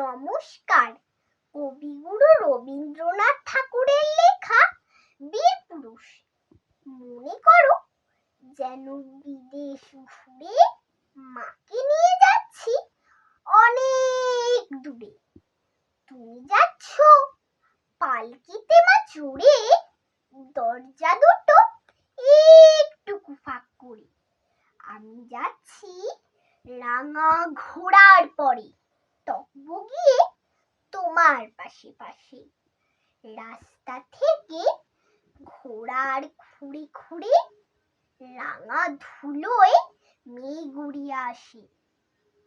নমস্কার। কবিগুরু রবীন্দ্রনাথ ঠাকুরের লেখা বীর পুরুষ মনে করো যেন বিদেশ ঘুরে মাকে নিয়ে যাচ্ছি অনেক দূরে। তুমি যাচ্ছ পালকিতে মা চড়ে দরজা দুটো একটুকু ফাঁক করে। আমি যাচ্ছি রাঙা ঘোড়ার পরে। তকবো গিয়ে তোমার পাশে পাশে রাস্তা থেকে ঘোড়ার খুঁড়ে খুঁড়ে রাঙা ধুলোয় মেয়ে গুড়িয়ে আসে।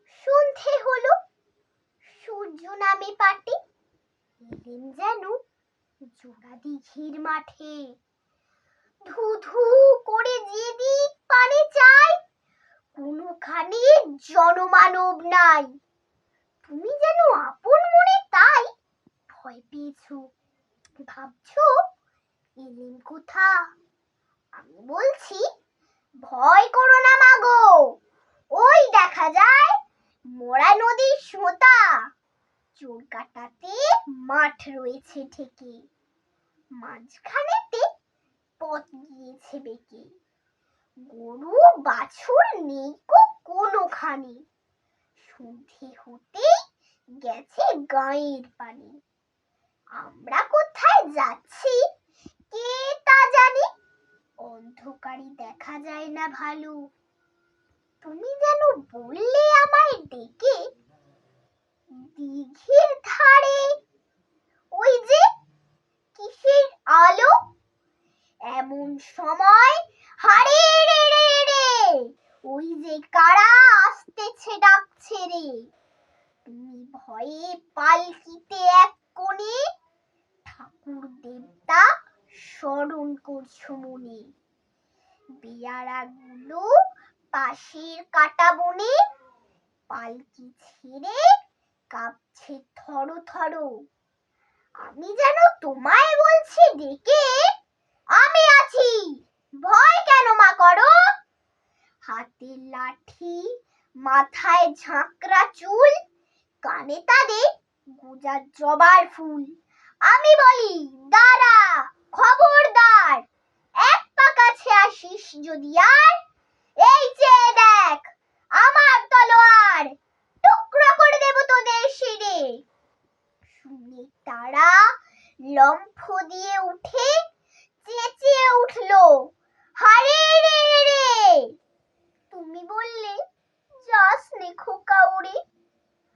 সন্ধে হলো, সূর্য নামে পাটে, এলেন যেন জোড়া দিঘির মাঠে। ধু ধু করে যেদিক পানে চাই কোনোখানে জনমানব নাই। তুমি যেন আপন মনে তাই ভয় পেয়েছ। ভাবছ, এলেন কোথা? আমি বলছি, ভয় করো না মাগো। ওই দেখা যায় মোরা নদীর সোতা। চোর কাটাতে মাঠ রয়েছে ঠেকে মাঝখানেতে পথ গিয়েছে বেঁকে। গরু, বাছুর নেই কোনোখানে। সন্ধে হতেই গেছে গাঁয়ের পানি। আমরা কোথায় যাচ্ছি? কে তা জানে? অন্ধকারে দেখা যায় না ভালো। তুমি যেন বললে আমায় ডেকে দিঘির ধারে। ওই যে কিসের আলো? এমন সময় হারে রে রে রে ওই যে কারা আসতেছে ডাকছে রে। ভয়ে পালকিতে এক কোণে ঠাকুর দেবতা স্মরণ করছ মনে। বেয়ারাগুলো পাশের কাটা বনে পালকি ছেড়ে কাঁপছে থরো থরো। আমি যেন তোমায় বলছি, ডেকে আমি আছি। ভয় কেন মা করো? হাতে লাঠি, মাথায় ঝাঁকড়া চুল কানে তাদের গুজা জবার ফুল। আমি বলি দাঁড়া খবরদার, এক পা কাছে আসিস যদি আর। এই চেয়ে দেখ, আমার তলোয়ার, টুকরো করে দেব তোদের শিরে শুনে তারা লম্ফ দিয়ে উঠে চেঁচিয়ে উঠল, হারে রে রে! তুমি বললে, যাস নে খোকা উড়ে।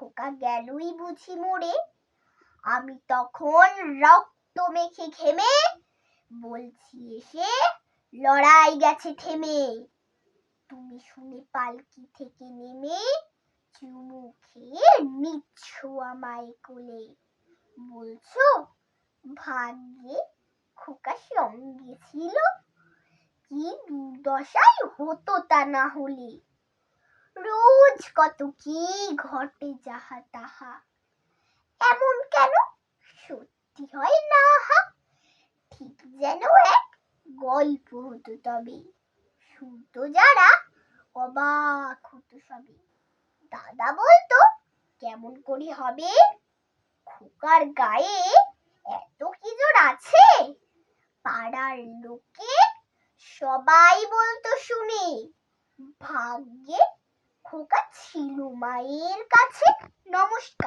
খোকা গেলই বুঝি মরে আমি তখন রক্ত মেখে ঘেমে বলছি, এসে লড়াই গেছে থেমে। তুমি শুনে পালকি থেকে নেমে চুমু খেয়ে নিচ্ছ আমায় কোলে। বলছো, ভাগ্যে খোকা সঙ্গে ছিল। কি দুর্দশাই হতো তা না হলে। রোজ কত কি ঘটে যাহা তাহা। এমন কেন? সত্যি হয় না, হা। ঠিক যেন এক গল্প হতো তবে। শুনতো যারা, অবাক হতো সবে। দাদা বলতো, কেমন করে হবে? খোকার গায়ে এত কি জোর আছে? পাড়ার লোকে সবাই বলতো, শুনে, ভাগ্যে খোকা ছিল মায়ের কাছে নমস্কার।